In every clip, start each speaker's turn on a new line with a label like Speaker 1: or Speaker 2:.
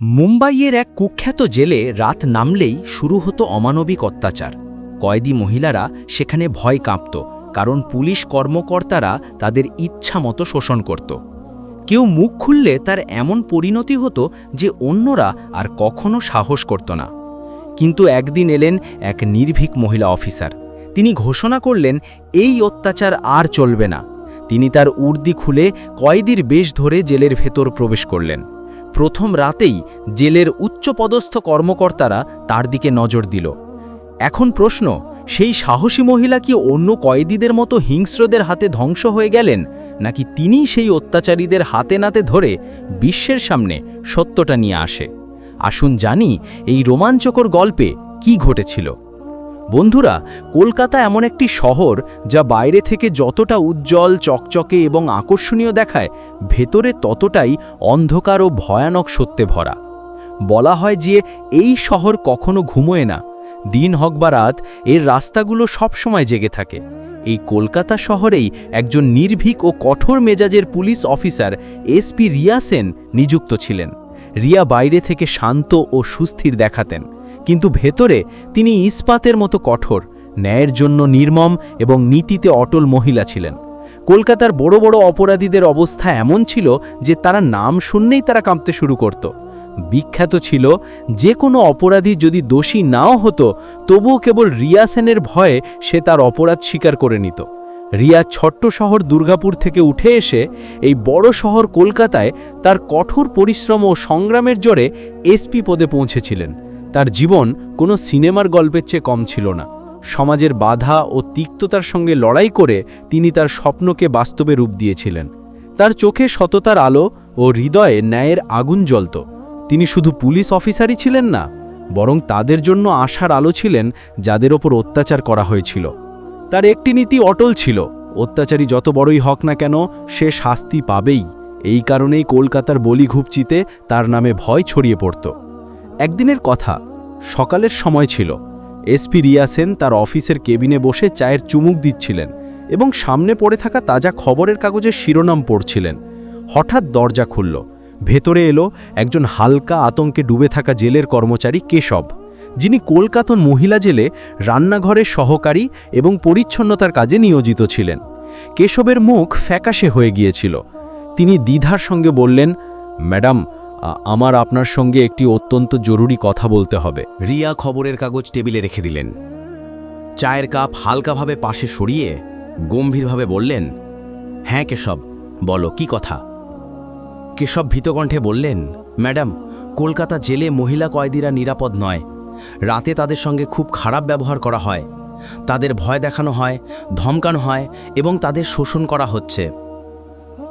Speaker 1: মুম্বাইয়ের এক কুখ্যাত জেলে রাত নামলেই শুরু হতো অমানবিক অত্যাচার। কয়েদি মহিলারা সেখানে ভয় কাঁপত, কারণ পুলিশ কর্মকর্তারা তাদের ইচ্ছা মতো শোষণ করত। কেউ মুখ খুললে তার এমন পরিণতি হতো যে অন্যরা আর কখনো সাহস করত না। কিন্তু একদিন এলেন এক নির্ভীক মহিলা অফিসার। তিনি ঘোষণা করলেন, এই অত্যাচার আর চলবে না। তিনি তার উর্দি খুলে কয়েদির বেশ ধরে জেলের ভেতর প্রবেশ করলেন। প্রথম রাতেই জেলের উচ্চপদস্থ কর্মকর্তারা তার দিকে নজর দিল। এখন প্রশ্ন, সেই সাহসী মহিলা কি অন্য কয়েদিদের মতো হিংস্রদের হাতে ধ্বংস হয়ে গেলেন, নাকি তিনি সেই অত্যাচারীদের হাতে নাতে ধরে বিশ্বের সামনে সত্যটা নিয়ে আসে? আসুন জানি এই রোমাঞ্চকর গল্পে কি ঘটেছিল। বন্ধুরা, কলকাতা এমন একটি শহর যা বাইরে থেকে যতটা উজ্জ্বল, চকচকে এবং আকর্ষণীয় দেখায়, ভেতরে ততটাই অন্ধকার ও ভয়ানক সত্যে ভরা। বলা হয় যে, এই শহর কখনো ঘুমোয় না। দিন হক বা রাত, এর রাস্তাগুলো সবসময় জেগে থাকে। এই কলকাতা শহরেই একজন নির্ভীক ও কঠোর মেজাজের police officer SP Riya Sen নিযুক্ত ছিলেন। রিয়া বাইরে থেকে শান্ত ও সুস্থির দেখাতেন, কিন্তু ভেতরে তিনি ইস্পাতের মতো কঠোর, ন্যায়ের জন্য নির্মম এবং নীতিতে অটল মহিলা ছিলেন। কলকাতার বড় বড় অপরাধীদের অবস্থা এমন ছিল যে তারা নাম শুনলেই তারা কাঁপতে শুরু করত। বিখ্যাত ছিল, যে কোনো অপরাধী যদি দোষী নাও হতো, তবুও কেবল রিয়া সেনের ভয়ে সে তার অপরাধ স্বীকার করে নিত। রিয়া ছোট্ট শহর দুর্গাপুর থেকে উঠে এসে এই বড় শহর কলকাতায় তার কঠোর পরিশ্রম ও সংগ্রামের জোরে এসপি পদে পৌঁছেছিলেন। তার জীবন কোনো সিনেমার গল্পের চেয়ে কম ছিল না। সমাজের বাধা ও তিক্ততার সঙ্গে লড়াই করে তিনি তার স্বপ্নকে বাস্তবে রূপ দিয়েছিলেন। তার চোখে সততার আলো ও হৃদয়ে ন্যায়ের আগুন জ্বলত। তিনি শুধু পুলিশ অফিসারই ছিলেন না, বরং তাদের জন্য আশার আলো ছিলেন যাদের ওপর অত্যাচার করা হয়েছিল। তার একটি নীতি অটল ছিল, অত্যাচারী যত বড়ই হক না কেন, সে শাস্তি পাবেই। এই কারণেই কলকাতার বলি ঘুপচিতে তার নামে ভয় ছড়িয়ে পড়ত। একদিনের কথা, সকালের সময় ছিল। এসপি রিয়া সেন তার অফিসের কেবিনে বসে চায়ের চুমুক দিচ্ছিলেন এবং সামনে পড়ে থাকা তাজা খবরের কাগজের শিরোনাম পড়ছিলেন। হঠাৎ দরজা খুলল। ভেতরে এলো একজন হালকা আতঙ্কে ডুবে থাকা জেলের কর্মচারী কেশব। যিনি কলকাতার মহিলা জেলে রান্নাঘরের সহকারী এবং পরিচ্ছন্নতার কাজে নিয়োজিত ছিলেন। কেশবের মুখ ফ্যাকাশে হয়ে গিয়েছিল। তিনি দ্বিধার সঙ্গে বললেন, ম্যাডাম আমার আপনার সঙ্গে একটি অত্যন্ত জরুরি কথা বলতে হবে।
Speaker 2: রিয়া খবরের কাগজ টেবিলে রেখে দিলেন। চায়ের কাপ হালকাভাবে পাশে সরিয়ে গম্ভীরভাবে বললেন হ্যাঁ কেশব, বলো, কি কথা? কেশব ভীতকণ্ঠে বললেন, ম্যাডাম, কলকাতা জেলে মহিলা কয়েদিরা নিরাপদ নয়। রাতে তাদের সঙ্গে খুব খারাপ ব্যবহার করা হয়। তাদের ভয় দেখানো হয়, ধমকানো হয় এবং তাদের শোষণ করা হচ্ছে।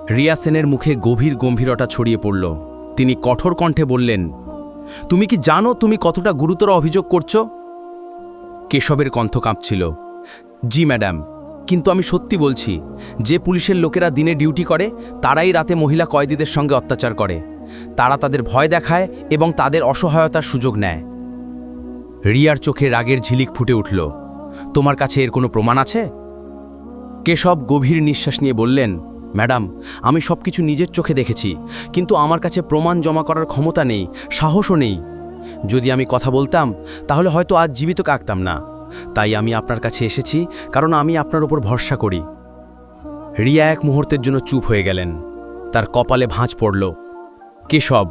Speaker 2: রিয়া সেনের মুখে গভীর গম্ভীরতা ছড়িয়ে পড়ল। তিনি কঠোর কণ্ঠে বললেন, তুমি কি জানো তুমি কতটা গুরুতর অভিযোগ করছ? কেশবের কণ্ঠ কাঁপছিল। জি, ম্যাডাম, কিন্তু আমি সত্যি বলছি, যে পুলিশের লোকেরা দিনে ডিউটি করে, তারাই রাতে মহিলা কয়েদিদের সঙ্গে অত্যাচার করে। তারা তাদের ভয় দেখায় এবং তাদের অসহায়তার সুযোগ নেয়। রিয়ার চোখে রাগের ঝিলিক ফুটে উঠল। তোমার কাছে এর কোনো প্রমাণ আছে? কেশব গভীর নিঃশ্বাস নিয়ে বললেন, ম্যাডাম, আমি সব কিছু নিজের চোখে দেখেছি, কিন্তু আমার কাছে প্রমাণ জমা করার ক্ষমতা নেই, সাহসও নেই। যদি আমি কথা বলতাম, তাহলে হয়তো আজ জীবিত কাকতাম না। তাই আমি আপনার কাছে এসেছি, কারণ আমি আপনার উপর ভরসা করি। রিয়া এক মুহূর্তের জন্য চুপ হয়ে গেলেন। তার কপালে ভাঁজ পড়ল। কেশব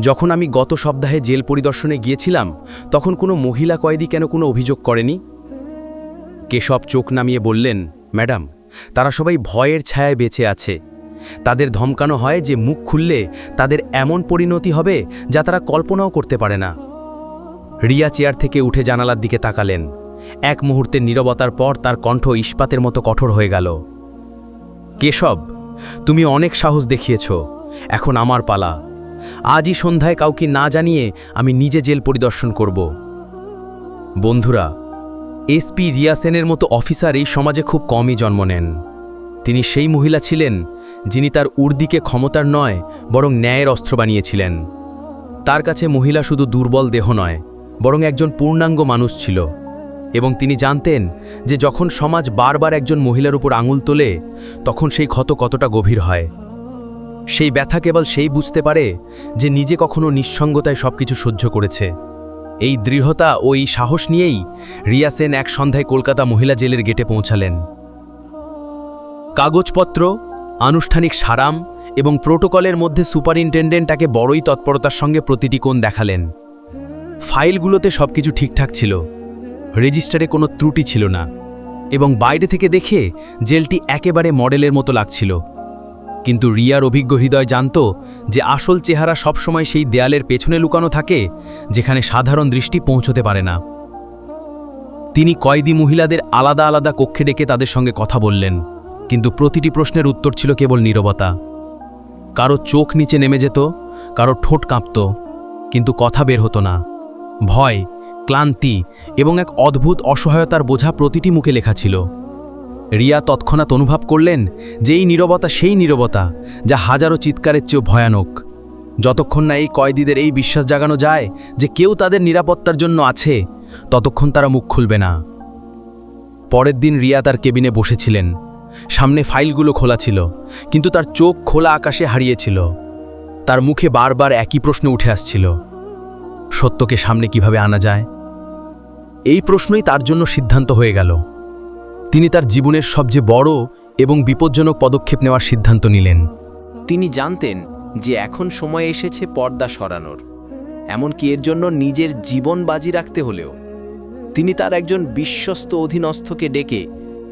Speaker 2: যখন আমি গত সপ্তাহে জেল পরিদর্শনে গিয়েছিলাম, তখন কোনো মহিলা কয়েদি কেন কোনো অভিযোগ করেনি? কেশব চোখ নামিয়ে বললেন, ম্যাডাম, তারা সবাই ভয়ের ছায়ায় বেঁচে আছে। তাদের ধমকানো হয় যে মুখ খুললে তাদের এমন পরিণতি হবে যা তারা কল্পনাও করতে পারে না। রিয়া চেয়ার থেকে উঠে জানালার দিকে তাকালেন। এক মুহূর্তের নীরবতার পর তার কণ্ঠ ইস্পাতের মতো কঠোর হয়ে গেল। কেশব, তুমি অনেক সাহস দেখিয়েছ। এখন আমার পালা। আজই সন্ধ্যায় কাউকে না জানিয়ে আমি নিজে জেল পরিদর্শন করব। বন্ধুরা এসপি রিয়াসেনের মতো অফিসার এই সমাজে খুব কমই জন্ম নেন। তিনি সেই মহিলা ছিলেন যিনি তার উর্দিকে ক্ষমতার নয়, বরং ন্যায়ের অস্ত্র বানিয়েছিলেন। তার কাছে মহিলা শুধু দুর্বল দেহ নয়, বরং একজন পূর্ণাঙ্গ মানুষ ছিল। এবং তিনি জানতেন যে যখন সমাজ বারবার একজন মহিলার উপর আঙুল তোলে, তখন সেই ক্ষত কতটা গভীর হয়।
Speaker 3: সেই ব্যথা কেবল সেই বুঝতে পারে যে নিজে কখনো নিঃসঙ্গতায় সবকিছু সহ্য করেছে। এই দৃঢ়তা ও এই সাহস নিয়েই রিয়া সেন এক সন্ধ্যায় কলকাতা মহিলা জেলের গেটে পৌঁছালেন। কাগজপত্র, আনুষ্ঠানিক সারাম এবং প্রোটোকলের মধ্যে সুপারিনটেন্ডেন্ট তাকে বড়ই তৎপরতার সঙ্গে প্রতিটি কোণ দেখালেন। ফাইলগুলোতে সবকিছু ঠিকঠাক ছিল। রেজিস্টারে কোনো ত্রুটি ছিল না। এবং বাইরে থেকে দেখে জেলটি একেবারে মডেলের মতো লাগছিল। কিন্তু রিয়ার অভিজ্ঞ হৃদয় জানত যে আসল চেহারা সবসময় সেই দেয়ালের পেছনে লুকানো থাকে, যেখানে সাধারণ দৃষ্টি পৌঁছতে পারে না। তিনি কয়েদি মহিলাদের আলাদা আলাদা কক্ষে ডেকে তাদের সঙ্গে কথা বললেন, কিন্তু প্রতিটি প্রশ্নের উত্তর ছিল কেবল নীরবতা। কারও চোখ নিচে নেমে যেত, কারও ঠোঁট কাঁপত, কিন্তু কথা বের হতো না। ভয়, ক্লান্তি এবং এক অদ্ভুত অসহায়তার বোঝা প্রতিটি মুখে লেখা ছিল। রিয়া তৎক্ষণাৎ অনুভব করলেন যে এই নীরবতা সেই নীরবতা, যা হাজারো চিৎকারের চেয়েও ভয়ানক। যতক্ষণ না এই কয়েদিদের এই বিশ্বাস জাগানো যায় যে কেউ তাদের নিরাপত্তার জন্য আছে, ততক্ষণ তারা মুখ খুলবে না। পরের দিন রিয়া তার কেবিনে বসেছিলেন। সামনে ফাইলগুলো খোলা ছিল, কিন্তু তার চোখ খোলা আকাশে হারিয়েছিল। তার মুখে বারবার একই প্রশ্ন উঠে আসছিল, সত্যকে সামনে কীভাবে আনা যায়? এই প্রশ্নই তার জন্য সিদ্ধান্ত হয়ে গেল। তিনি তার জীবনের সবচেয়ে বড় এবং বিপজ্জনক পদক্ষেপ নেওয়ার সিদ্ধান্ত নিলেন।
Speaker 4: তিনি জানতেন যে এখন সময় এসেছে পর্দা সরানোর। এমনকি এর জন্য নিজের জীবন বাজি রাখতে হলেও। তিনি তার একজন বিশ্বস্ত অধীনস্থকে ডেকে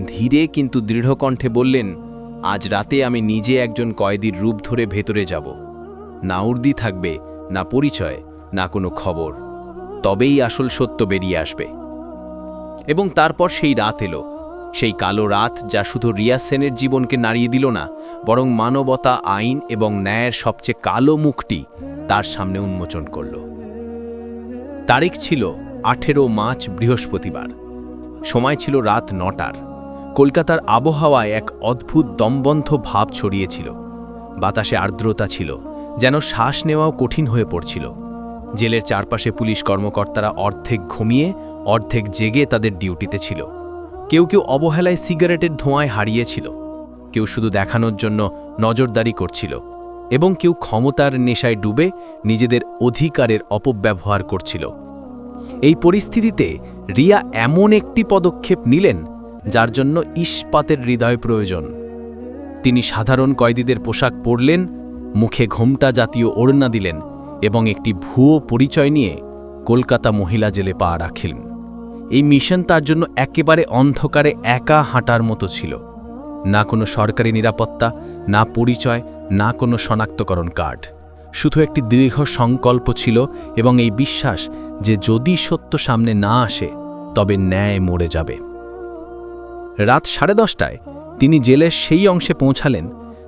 Speaker 4: ধীরে কিন্তু দৃঢ়কণ্ঠে বললেন, আজ রাতে আমি নিজে একজন কয়েদির রূপ ধরে ভেতরে যাব। না উর্দি থাকবে, না পরিচয়, না কোনো খবর। তবেই আসল সত্য বেরিয়ে আসবে। এবং তারপর সেই রাত এলো। সেই কালো রাত যা শুধু রিয়া সেনের জীবনকে নাড়িয়ে দিল না, বরং মানবতা, আইন এবং ন্যায়ের সবচেয়ে কালো মুখটি তার সামনে উন্মোচন করল। তারিখ ছিল আঠেরো মার্চ বৃহস্পতিবার। সময় ছিল রাত নটার। কলকাতার আবহাওয়ায় এক অদ্ভুত দমবন্ধ ভাব ছড়িয়েছিল। বাতাসে আর্দ্রতা ছিল, যেন শ্বাস নেওয়াও কঠিন হয়ে পড়ছিল। জেলের চারপাশে পুলিশ কর্মকর্তারা অর্ধেক ঘুমিয়ে, অর্ধেক জেগে তাদের ডিউটিতে ছিল। কেউ কেউ অবহেলায় সিগারেটের ধোঁয়ায় হারিয়েছিল। কেউ শুধু দেখানোর জন্য নজরদারি করছিল এবং কেউ ক্ষমতার নেশায় ডুবে নিজেদের অধিকারের অপব্যবহার করছিল। এই পরিস্থিতিতে রিয়া এমন একটি পদক্ষেপ নিলেন যার জন্য ইস্পাতের হৃদয় প্রয়োজন। তিনি সাধারণ কয়েদিদের পোশাক পরলেন, মুখে ঘোমটা জাতীয় ওড়না দিলেন এবং একটি ভুয়ো পরিচয় নিয়ে কলকাতা মহিলা জেলে পা রাখলেন এই মিশন তার জন্য একেবারে অন্ধকারে একা হাঁটার মতো ছিল। না কোনো সরকারি নিরাপত্তা, না পরিচয়, না কোনো শনাক্তকরণ কার্ড। শুধু একটি দীর্ঘ সংকল্প ছিল এবং এই বিশ্বাস যে যদি সত্য সামনে না আসে, তবে ন্যায় মরে যাবে। রাত সাড়ে দশটায় তিনি জেলের সেই অংশে পৌঁছালেন,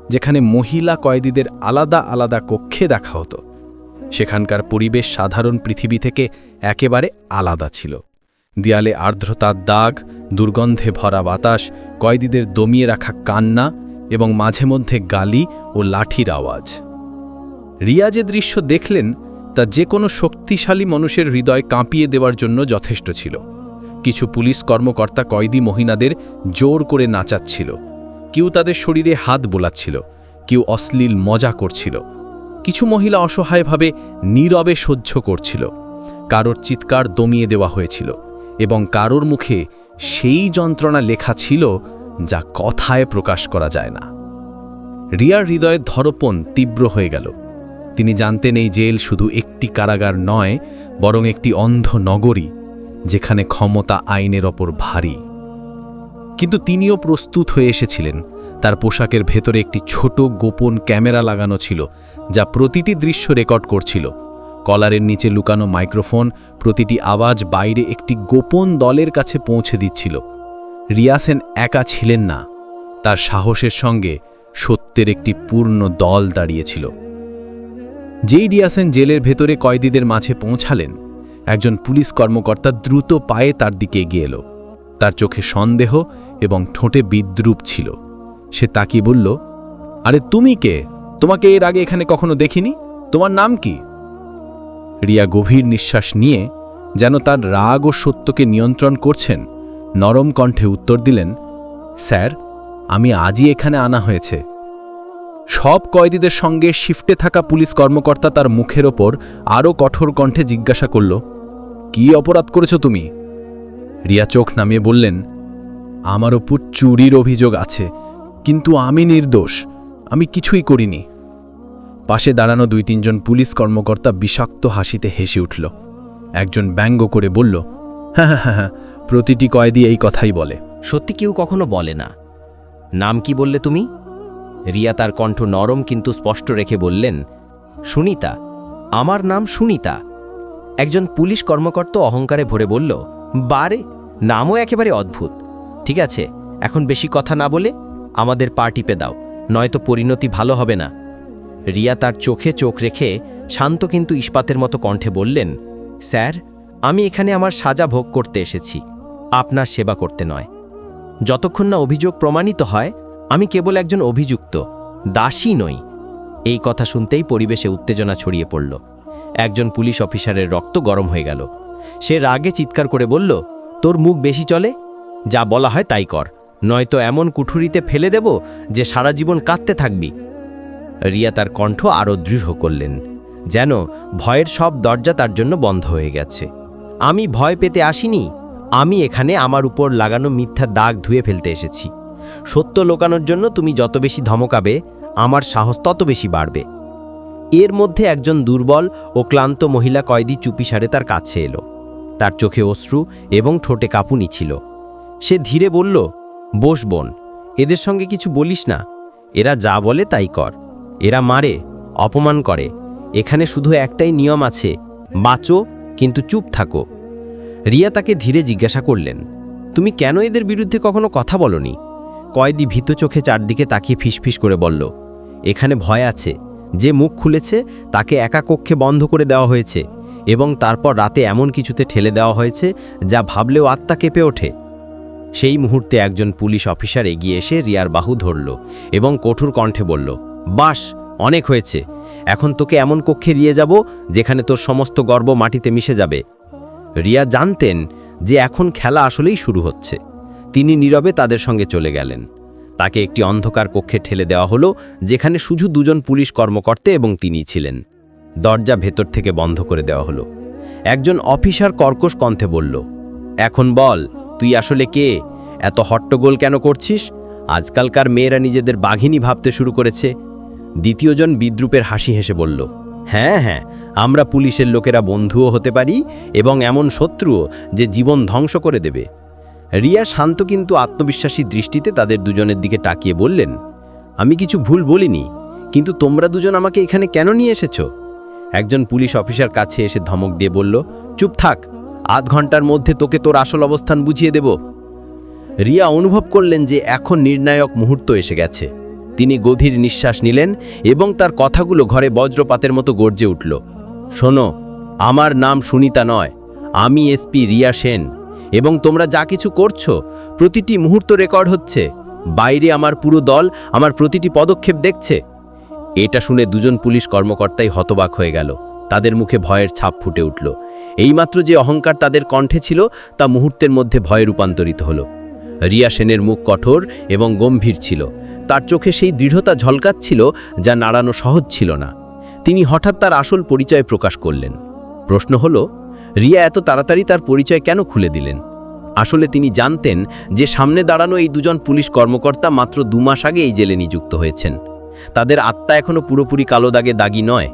Speaker 4: যেখানে মহিলা কয়েদিদের আলাদা আলাদা কক্ষে দেখা হতো। সেখানকার পরিবেশ সাধারণ পৃথিবী থেকে একেবারে আলাদা ছিল। দেয়ালে আর্দ্রতার দাগ, দুর্গন্ধে ভরা বাতাস, কয়েদিদের দমিয়ে রাখা কান্না এবং মাঝে মধ্যে গালি ও লাঠির আওয়াজ। রিয়া যে দৃশ্য দেখলেন, তা যে কোনো শক্তিশালী মানুষের হৃদয় কাঁপিয়ে দেওয়ার জন্য যথেষ্ট ছিল। কিছু পুলিশ কর্মকর্তা কয়েদি মহিলাদের জোর করে নাচাচ্ছিল। কেউ তাদের শরীরে হাত বোলাচ্ছিল, কেউ অশ্লীল মজা করছিল। কিছু মহিলা অসহায়ভাবে নীরবে সহ্য করছিল। কারোর চিৎকার দমিয়ে দেওয়া হয়েছিল। এবং কারোর মুখে সেই যন্ত্রণা লেখা ছিল যা কথায় প্রকাশ করা যায় না। রিয়ার হৃদয়ের ধরপণ তীব্র হয়ে গেল। তিনি জানতেন এই জেল শুধু একটি কারাগার নয়, বরং একটি অন্ধ নগরী, যেখানে ক্ষমতা আইনের ওপর ভারী। কিন্তু তিনিও প্রস্তুত হয়ে এসেছিলেন। তার পোশাকের ভেতরে একটি ছোট গোপন ক্যামেরা লাগানো ছিল, যা প্রতিটি দৃশ্য রেকর্ড করছিল। কলারের নিচে লুকানো মাইক্রোফোন প্রতিটি আওয়াজ বাইরে একটি গোপন দলের কাছে পৌঁছে দিচ্ছিল। রিয়াসেন একা ছিলেন না। তার সাহসের সঙ্গে সত্যের একটি পূর্ণ দল দাঁড়িয়েছিল। যেই রিয়াসেন জেলের ভেতরে কয়েদিদের মাঝে পৌঁছালেন, একজন পুলিশ কর্মকর্তা দ্রুত পায়ে তার দিকে এগিয়ে এলো। তার চোখে সন্দেহ এবং ঠোঁটে বিদ্রুপ ছিল। সে তাকিয়ে বলল, আরে তুমি কে? তোমাকে এর আগে এখানে কখনো দেখিনি? তোমার নাম কি? রিয়া গভীর নিঃশ্বাস নিয়ে যেন তার রাগ ও সত্যকে নিয়ন্ত্রণ করছেন, নরম কণ্ঠে উত্তর দিলেন, স্যার, আমি আজই এখানে আনা হয়েছে।
Speaker 5: সব কয়েদিদের সঙ্গে শিফটে থাকা পুলিশ কর্মকর্তা তার মুখের ওপর আরও কঠোর কণ্ঠে জিজ্ঞাসা করল, কি অপরাধ করেছ তুমি? রিয়া চোখ নামিয়ে বললেন আমার ওপর চুরির অভিযোগ আছে, কিন্তু আমি নির্দোষ, আমি কিছুই করিনি। পাশে দাঁড়ানো দুই তিনজন পুলিশ কর্মকর্তা বিষাক্ত হাসিতে হেসে উঠল। একজন ব্যঙ্গ করে বলল হ্যাঁ হ্যাঁ হ্যাঁ হ্যাঁ প্রতিটি কয়েদি এই কথাই বলে।
Speaker 1: সত্যি কেউ কখনো বলে না। নাম কি বললে তুমি? রিয়া তার কণ্ঠ নরম কিন্তু স্পষ্ট রেখে বললেন, সুনিতা, আমার নাম সুনিতা। একজন পুলিশ কর্মকর্তা অহংকারে ভরে বলল, বারে, নামও একেবারে অদ্ভুত। ঠিক আছে, এখন বেশি কথা না বলে আমাদের পা টিপে দাও, নয়তো পরিণতি ভালো হবে না। রিয়া তার চোখে চোখ রেখে শান্ত কিন্তু ইস্পাতের মতো কণ্ঠে বললেন, স্যার, আমি এখানে আমার সাজা ভোগ করতে এসেছি। আপনার সেবা করতে নয়। যতক্ষণ না অভিযোগ প্রমাণিত হয়, আমি কেবল একজন অভিযুক্ত, দাসী নই। এই কথা শুনতেই পরিবেশে উত্তেজনা ছড়িয়ে পড়ল। একজন পুলিশ অফিসারের রক্ত গরম হয়ে গেল। সে রাগে চিৎকার করে বলল, তোর মুখ বেশি চলে? যা বলা হয় তাই কর। নয়তো এমন কুঠুরিতে ফেলে দেব যে সারা জীবন কাঁদতে থাকবি। রিয়া তার কণ্ঠ আরও দৃঢ় করলেন, যেন ভয়ের সব দরজা তার জন্য বন্ধ হয়ে গেছে। আমি ভয় পেতে আসিনি, আমি এখানে আমার উপর লাগানো মিথ্যা দাগ ধুয়ে ফেলতে এসেছি। সত্য লোকানোর জন্য তুমি যত বেশি ধমকাবে, আমার সাহস তত বেশি বাড়বে। এর মধ্যে একজন দুর্বল ও ক্লান্ত মহিলা কয়েদি চুপিসারে তার কাছে এলো। তার চোখে অশ্রু এবং ঠোঁটে কাঁপুনি ছিল। সে ধীরে বলল, বস বোন, এদের সঙ্গে কিছু বলিস না। এরা যা বলে তাই কর। এরা মারে, অপমান করে। এখানে শুধু একটাই নিয়ম আছে, বাঁচো কিন্তু চুপ থাকো। রিয়া তাকে ধীরে জিজ্ঞাসা করলেন, তুমি কেন এদের বিরুদ্ধে কখনো কথা বলনি? কয়েদি ভীত চোখে চারদিকে তাকিয়ে ফিসফিস করে বলল, এখানে ভয় আছে। যে মুখ খুলেছে, তাকে একা কক্ষে বন্ধ করে দেওয়া হয়েছে এবং তারপর রাতে এমন কিছুতে ঠেলে দেওয়া হয়েছে যা ভাবলেও আত্মা কেঁপে ওঠে। সেই মুহূর্তে একজন পুলিশ অফিসার এগিয়ে এসে রিয়ার বাহু ধরল এবং কঠোর কণ্ঠে বলল বাস অনেক হয়েছে। এখন তোকে এমন কক্ষে নিয়ে যাব যেখানে তোর সমস্ত গর্ব মাটিতে মিশে যাবে। রিয়া জানতেন যে এখন খেলা আসলেই শুরু হচ্ছে। তিনি নীরবে তাদের সঙ্গে চলে গেলেন। তাকে একটি অন্ধকার কক্ষে ঠেলে দেওয়া হলো, যেখানে শুধু দুজন পুলিশ কর্মকর্তা এবং তিনি ছিলেন। দরজা ভেতর থেকে বন্ধ করে দেওয়া হলো। একজন অফিসার কর্কশ কণ্ঠে বলল, এখন বল, তুই আসলে কে? এত হট্টগোল কেন করছিস? আজকালকার মেয়েরা নিজেদের বাঘিনী ভাবতে শুরু করেছে। দ্বিতীয়জন বিদ্রুপের হাসি হেসে বলল হ্যাঁ হ্যাঁ আমরা পুলিশের লোকেরা বন্ধুও হতে পারি এবং এমন শত্রুও যে জীবন ধ্বংস করে দেবে। রিয়া শান্ত কিন্তু আত্মবিশ্বাসী দৃষ্টিতে তাদের দুজনের দিকে তাকিয়ে বললেন, আমি কিছু ভুল বলিনি, কিন্তু তোমরা দুজন আমাকে এখানে কেন নিয়ে এসেছ? একজন পুলিশ অফিসার কাছে এসে ধমক দিয়ে বলল, চুপ থাক, আধ ঘণ্টার মধ্যে তোকে তোর আসল অবস্থান বুঝিয়ে দেব। রিয়া অনুভব করলেন যে এখন নির্ণায়ক মুহূর্ত এসে গেছে। তিনি গভীর নিঃশ্বাস নিলেন এবং তার কথাগুলো ঘরে বজ্রপাতের মতো গর্জে উঠল। শোনো, আমার নাম সুনিতা নয়, আমি এসপি রিয়া সেন, এবং তোমরা যা কিছু করছ, প্রতিটি মুহূর্ত রেকর্ড হচ্ছে। বাইরে আমার পুরো দল আমার প্রতিটি পদক্ষেপ দেখছে। এটা শুনে দুজন পুলিশ কর্মকর্তাই হতবাক হয়ে গেল। তাদের মুখে ভয়ের ছাপ ফুটে উঠল। এইমাত্র যে অহংকার তাদের কণ্ঠে ছিল, তা মুহূর্তের মধ্যে ভয়ে রূপান্তরিত হলো। রিয়া সেনের মুখ কঠোর এবং গম্ভীর ছিল। তার চোখে সেই দৃঢ়তা ঝলকাচ্ছিল যা নাড়ানো সহজ ছিল না। তিনি হঠাৎ তার আসল পরিচয় প্রকাশ করলেন। প্রশ্ন হল, রিয়া এত তাড়াতাড়ি তার পরিচয় কেন খুলে দিলেন? আসলে তিনি জানতেন যে সামনে দাঁড়ানো এই দুজন পুলিশ কর্মকর্তা মাত্র দু মাস আগে এই জেলে নিযুক্ত হয়েছেন। তাদের আত্মা এখনও পুরোপুরি কালো দাগে দাগি নয়।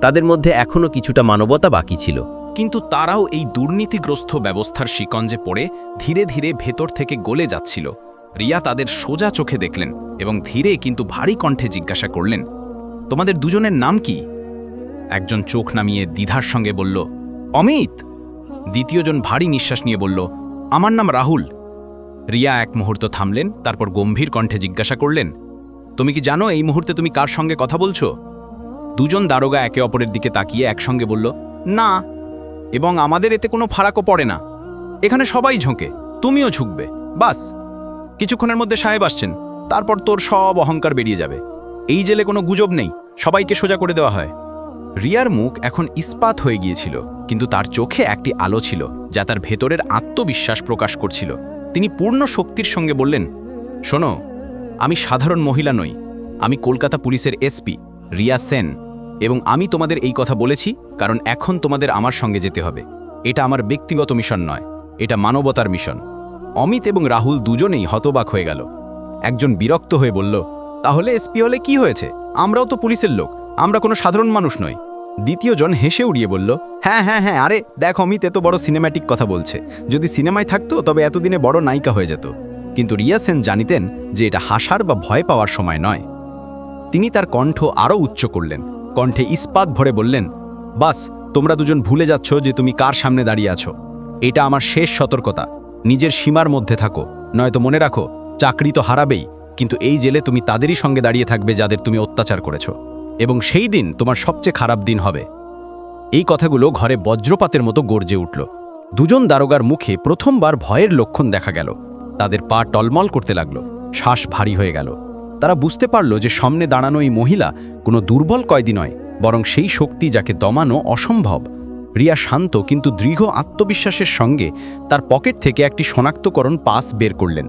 Speaker 1: তাদের মধ্যে এখনও কিছুটা মানবতা বাকি ছিল।
Speaker 6: কিন্তু তারাও এই দুর্নীতিগ্রস্ত ব্যবস্থার শিকঞ্জে পড়ে ধীরে ধীরে ভেতর থেকে গলে যাচ্ছিল। রিয়া তাদের সোজা চোখে দেখলেন এবং ধীরে কিন্তু ভারী কণ্ঠে জিজ্ঞাসা করলেন, তোমাদের দুজনের নাম কি? একজন চোখ নামিয়ে দ্বিধার সঙ্গে বলল, অমিত। দ্বিতীয়জন ভারী নিঃশ্বাস নিয়ে বলল, আমার নাম রাহুল। রিয়া এক মুহূর্ত থামলেন, তারপর গম্ভীর কণ্ঠে জিজ্ঞাসা করলেন, তুমি কি জানো এই মুহূর্তে তুমি কার সঙ্গে কথা বলছো? দুজন দারোগা একে অপরের দিকে তাকিয়ে একসঙ্গে বলল, না। এবং আমাদের এতে কোনো ফারাকও পড়ে না। এখানে সবাই ঝোঁকে, তুমিও ঝুঁকবে, বাস। কিছুক্ষণের মধ্যে সাহেব আসছেন, তারপর তোর সব অহংকার বেরিয়ে যাবে। এই জেলে কোনো গুজব নেই, সবাইকে সোজা করে দেওয়া হয়। রিয়ার মুখ এখন ইস্পাত হয়ে গিয়েছিল, কিন্তু তার চোখে একটি আলো ছিল, যা তার ভেতরের আত্মবিশ্বাস প্রকাশ করছিল। তিনি পূর্ণ শক্তির সঙ্গে বললেন, শোনো, আমি সাধারণ মহিলা নই, আমি কলকাতা পুলিশের এসপি, রিয়া সেন। এবং আমি তোমাদের এই কথা বলেছি কারণ এখন তোমাদের আমার সঙ্গে যেতে হবে। এটা আমার ব্যক্তিগত মিশন নয়, এটা মানবতার মিশন। অমিত এবং রাহুল দুজনেই হতবাক হয়ে গেল। একজন বিরক্ত হয়ে বলল, তাহলে এসপি হলে কি হয়েছে? আমরাও তো পুলিশের লোক, আমরা কোনো সাধারণ মানুষ নই। দ্বিতীয়জন হেসে উড়িয়ে বলল হ্যাঁ হ্যাঁ হ্যাঁ আরে দেখ অমিত এত বড় সিনেম্যাটিক কথা বলছে। যদি সিনেমায় থাকতো, তবে এতদিনে বড় নায়িকা হয়ে যেত। কিন্তু রিয়া সেন জানিতেন যে এটা হাসার বা ভয় পাওয়ার সময় নয়। তিনি তার কণ্ঠ আরও উচ্চ করলেন। কণ্ঠে ইস্পাত ভরে বললেন, বাস, তোমরা দুজন ভুলে যাচ্ছ যে তুমি কার সামনে দাঁড়িয়ে আছো। এটা আমার শেষ সতর্কতা। নিজের সীমার মধ্যে থাকো। নয়তো মনে রাখো, চাকরি তো হারাবেই, কিন্তু এই জেলে তুমি তাদেরই সঙ্গে দাঁড়িয়ে থাকবে যাদের তুমি অত্যাচার করেছ। এবং সেই দিন তোমার সবচেয়ে খারাপ দিন হবে। এই কথাগুলো ঘরে বজ্রপাতের মতো গর্জে উঠল। দুজন দারোগার মুখে প্রথমবার ভয়ের লক্ষণ দেখা গেল। তাদের পা টলমল করতে লাগল। শ্বাস ভারী হয়ে গেল। তারা বুঝতে পারল যে সামনে দাঁড়ানো এই মহিলা কোনো দুর্বল কয়েদি নয়, বরং সেই শক্তি যাকে দমানো অসম্ভব। রিয়া শান্ত কিন্তু দৃঢ় আত্মবিশ্বাসের সঙ্গে তার পকেট থেকে একটি শনাক্তকরণ পাস বের করলেন।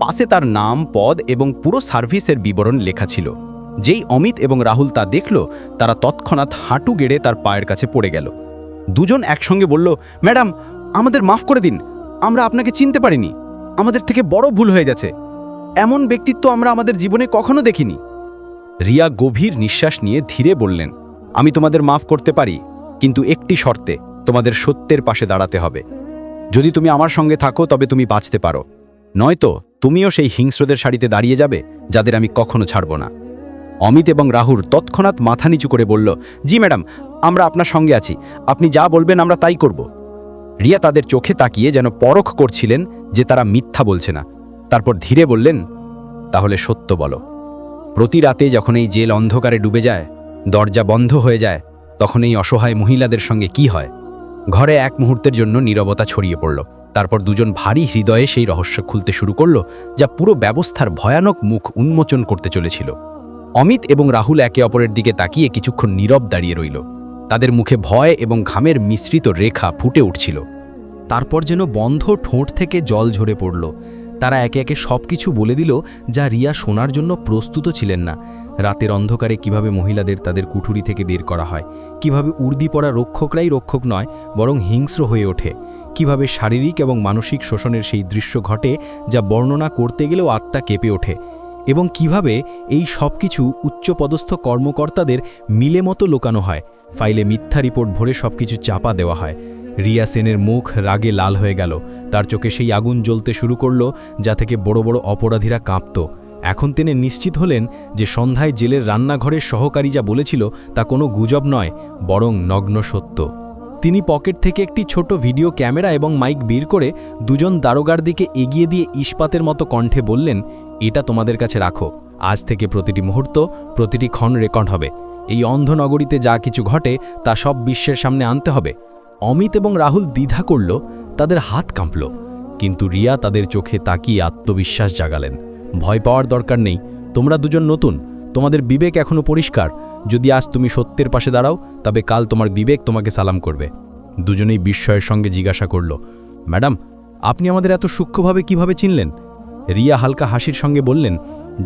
Speaker 6: পাশে তার নাম, পদ এবং পুরো সার্ভিসের বিবরণ লেখা ছিল। যেই অমিত এবং রাহুল তা দেখল, তারা তৎক্ষণাৎ হাঁটু গেড়ে তার পায়ের কাছে পড়ে গেল। দুজন একসঙ্গে বলল, ম্যাডাম, আমাদের মাফ করে দিন, আমরা আপনাকে চিনতে পারিনি। আমাদের থেকে বড় ভুল হয়ে গেছে। এমন ব্যক্তিত্ব আমরা আমাদের জীবনে কখনো দেখিনি। রিয়া গভীর নিঃশ্বাস নিয়ে ধীরে বললেন, আমি তোমাদের মাফ করতে পারি, কিন্তু একটি শর্তে তোমাদের সত্যের পাশে দাঁড়াতে হবে। যদি তুমি আমার সঙ্গে থাকো, তবে তুমি বাঁচতে পারো। নয়তো তুমিও সেই হিংস্রদের শাড়িতে দাঁড়িয়ে যাবে, যাদের আমি কখনো ছাড়ব না। অমিত এবং রাহুর তৎক্ষণাৎ মাথা নিচু করে বলল, জি ম্যাডাম, আমরা আপনার সঙ্গে আছি। আপনি যা বলবেন আমরা তাই করব। রিয়া তাদের চোখে তাকিয়ে যেন পরখ করছিলেন যে তারা মিথ্যা বলছে না। তারপর ধীরে বললেন, তাহলে সত্য বলো। প্রতি রাতে যখন এই জেল অন্ধকারে ডুবে যায়, দরজা বন্ধ হয়ে যায়, তখন এই অসহায় মহিলাদের সঙ্গে কি হয়? ঘরে এক মুহূর্তের জন্য নীরবতা ছড়িয়ে পড়ল। তারপর দুজন ভারী হৃদয়ে সেই রহস্য খুলতে শুরু করল, যা পুরো ব্যবস্থার ভয়ানক মুখ উন্মোচন করতে চলেছিল। অমিত এবং রাহুল একে অপরের দিকে তাকিয়ে কিছুক্ষণ নীরব দাঁড়িয়ে রইল। তাদের মুখে ভয় এবং ঘামের মিশ্রিত রেখা ফুটে উঠছিল।
Speaker 1: তারপর যেন বন্ধ ঠোঁট থেকে জল ঝরে পড়ল। তারা একে একে সব কিছু বলে দিল যা রিয়া শোনার জন্য প্রস্তুত ছিলেন না। রাতের অন্ধকারে কীভাবে মহিলাদের তাদের কুঠুরি থেকে বের করা হয়, কীভাবে উর্দি পড়া রক্ষকরাই রক্ষক নয়, বরং হিংস্র হয়ে ওঠে, কীভাবে শারীরিক এবং মানসিক শোষণের সেই দৃশ্য ঘটে যা বর্ণনা করতে গেলেও আত্মা কেঁপে ওঠে, এবং কীভাবে এই সব কিছু উচ্চপদস্থ কর্মকর্তাদের মিলে মতো লোকানো হয়, ফাইলে মিথ্যা রিপোর্ট ভরে সবকিছু চাপা দেওয়া হয়। রিয়া সেনের মুখ রাগে লাল হয়ে গেল। তার চোখে সেই আগুন জ্বলতে শুরু করল, যা থেকে বড় বড় অপরাধীরা কাঁপত। এখন তিনি নিশ্চিত হলেন যে সন্ধ্যায় জেলের রান্নাঘরের সহকারী যা বলেছিল তা কোনো গুজব নয়, বরং নগ্ন সত্য। তিনি পকেট থেকে একটি ছোট ভিডিও ক্যামেরা এবং মাইক বের করে দুজন দারোগার দিকে এগিয়ে দিয়ে ইস্পাতের মতো কণ্ঠে বললেন, এটা তোমাদের কাছে রাখো। আজ থেকে প্রতিটি মুহূর্ত, প্রতিটি ক্ষণ রেকর্ড হবে। এই অন্ধনগরীতে যা কিছু ঘটে, তা সব বিশ্বের সামনে আনতে হবে। অমিত এবং রাহুল দ্বিধা করল, তাদের হাত কাঁপল। কিন্তু রিয়া তাদের চোখে তাকিয়ে আত্মবিশ্বাস জাগালেন। ভয় পাওয়ার দরকার নেই, তোমরা দুজন নতুন, তোমাদের বিবেক এখনও পরিষ্কার। যদি আজ তুমি সত্যের পাশে দাঁড়াও, তবে কাল তোমার বিবেক তোমাকে সালাম করবে। দুজনেই বিস্ময়ের সঙ্গে জিজ্ঞাসা করল, ম্যাডাম, আপনি আমাদের এত সূক্ষ্মভাবে কীভাবে চিনলেন? রিয়া হালকা হাসির সঙ্গে বললেন,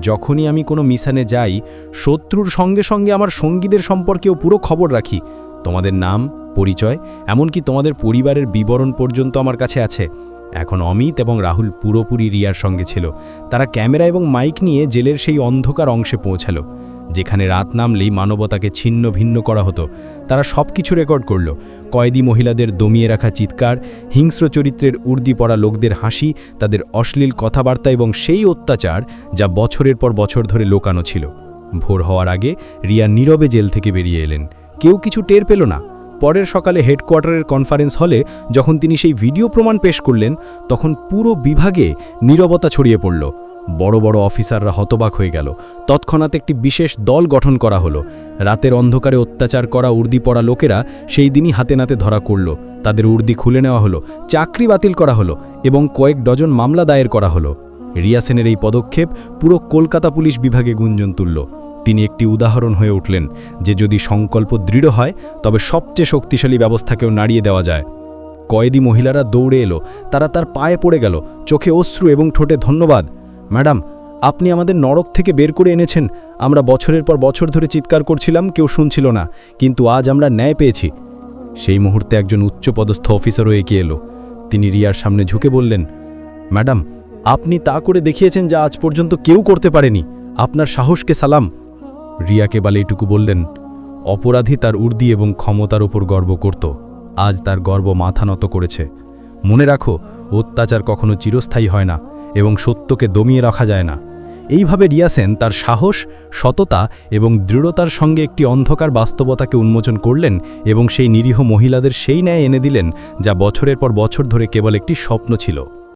Speaker 1: যখনই আমি কোনো মিশনে যাই, শত্রুর সঙ্গে সঙ্গে আমার সঙ্গীদের সম্পর্কেও পুরো খবর রাখি। তোমাদের নাম, পরিচয়, এমনকি তোমাদের পরিবারের বিবরণ পর্যন্ত আমার কাছে আছে। এখন অমিত এবং রাহুল পুরোপুরি রিয়ার সঙ্গে ছিল। তারা ক্যামেরা এবং মাইক নিয়ে জেলের সেই অন্ধকার অংশে পৌঁছালো, যেখানে রাত নামলেই মানবতাকে ছিন্ন ভিন্ন করা হতো। তারা সব কিছু রেকর্ড করল। কয়েদি মহিলাদের দমিয়ে রাখা চিৎকার, হিংস্র চরিত্রের উর্দি পড়া লোকদের হাসি, তাদের অশ্লীল কথাবার্তা এবং সেই অত্যাচার যা বছরের পর বছর ধরে লোকানো ছিল। ভোর হওয়ার আগে রিয়া নীরবে জেল থেকে বেরিয়ে এলেন। কেউ কিছু টের পেল না। পরের সকালে হেডকোয়ার্টারের কনফারেন্স হলে যখন তিনি সেই ভিডিও প্রমাণ পেশ করলেন, তখন পুরো বিভাগে নীরবতা ছড়িয়ে পড়ল। বড় বড় অফিসাররা হতবাক হয়ে গেল। তৎক্ষণাৎ একটি বিশেষ দল গঠন করা হলো। রাতের অন্ধকারে অত্যাচার করা উর্দি পড়া লোকেরা সেই দিনই হাতে নাতে ধরা করল। তাদের উর্দি খুলে নেওয়া হলো, চাকরি বাতিল করা হলো এবং কয়েক ডজন মামলা দায়ের করা হলো। রিয়াসেনের এই পদক্ষেপ পুরো কলকাতা পুলিশ বিভাগে গুঞ্জন তুলল। তিনি একটি উদাহরণ হয়ে উঠলেন যে যদি সংকল্প দৃঢ় হয়, তবে সবচেয়ে শক্তিশালী ব্যবস্থাকেও নাড়িয়ে দেওয়া যায়। কয়েদি মহিলারা দৌড়ে এলো, তারা তার পায়ে পড়ে গেল, চোখে অশ্রু এবং ঠোঁটে ধন্যবাদ। ম্যাডাম, আপনি আমাদের নরক থেকে বের করে এনেছেন।
Speaker 3: আমরা বছরের পর বছর ধরে চিৎকার করছিলাম, কেউ শুনছিল না, কিন্তু আজ আমরা ন্যায় পেয়েছি। সেই মুহূর্তে একজন উচ্চপদস্থ অফিসারও এগিয়ে এলো। তিনি রিয়ার সামনে ঝুঁকে বললেন, ম্যাডাম, আপনি তা করে দেখিয়েছেন যা আজ পর্যন্ত কেউ করতে পারেনি। আপনার সাহসকে সালাম। রিয়া কেবল এইটুকু বললেন, অপরাধী তার উর্দি এবং ক্ষমতার ওপর গর্ব করত। আজ তার গর্ব মাথা নত করেছে। মনে রাখো, অত্যাচার কখনো চিরস্থায়ী হয় না এবং সত্যকে দমিয়ে রাখা যায় না। এইভাবে রিয়াসেন তার সাহস, সততা এবং দৃঢ়তার সঙ্গে একটি অন্ধকার বাস্তবতাকে উন্মোচন করলেন এবং সেই নিরীহ মহিলাদের সেই ন্যায় এনে দিলেন যা বছরের পর বছর ধরে কেবল একটি স্বপ্ন ছিল।